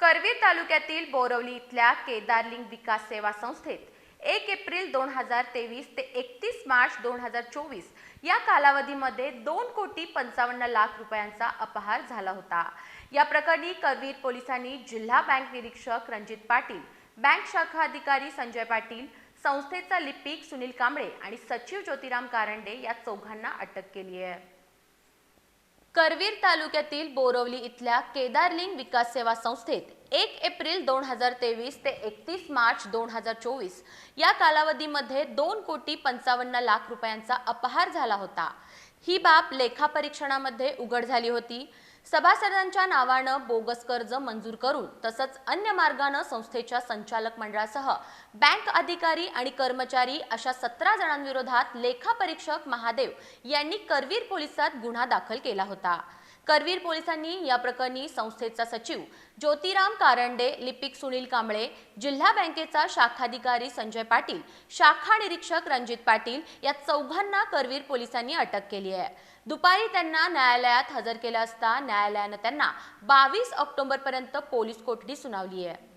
करवीर तालुक्यातील बोरवली इथल्या केदारलिंग विकास सेवा संस्थेत एक एप्रिल दोन हजार तेवीस ते एकतीस मार्च दोन हजार चोवीस या कालावधीमध्ये दोन कोटी पंचावन्न लाख रुपयांचा अपहार झाला होता. या प्रकरणी करवीर पोलिसांनी जिल्हा बँक निरीक्षक रणजित पाटील बँक शाखा अधिकारी संजय पाटील संस्थेचा लिपिक सुनील कांबळे आणि सचिव ज्योतिराम कारंडे या चौघांना अटक केली आहे. करवीर तालुक्यातील बोरवली इथल्या केदारलिंग विकास सेवा संस्थेत एक एप्रिल दोन हजार तेवीस ते एकतीस मार्च दोन हजार चोवीस या कालावधीमध्ये दोन कोटी पंचावन्न लाख रुपयांचा अपहार झाला होता. ही बाब लेखापरीक्षणामध्ये उघड झाली होती. सभासदांच्या नावानं बोगस कर्ज मंजूर करून तसंच अन्य मार्गानं संस्थेच्या संचालक मंडळासह बँक अधिकारी आणि कर्मचारी अशा सतरा जणांविरोधात लेखापरीक्षक महादेव यांनी करवीर पोलिसात गुन्हा दाखल केला होता. करवीर पोलिसांनी या प्रकरणी संस्थेचा सचिव ज्योतिराम कारंडे लिपिक सुनील कांबळे जिल्हा बँकेचा शाखाधिकारी संजय पाटील शाखा निरीक्षक रणजित पाटील या चौघांना करवीर पोलिसांनी अटक केली आहे. दुपारी त्यांना न्यायालयात हजर केलं असता न्यायालयानं त्यांना बावीस ऑक्टोबरपर्यंत पोलीस कोठडी सुनावली आहे.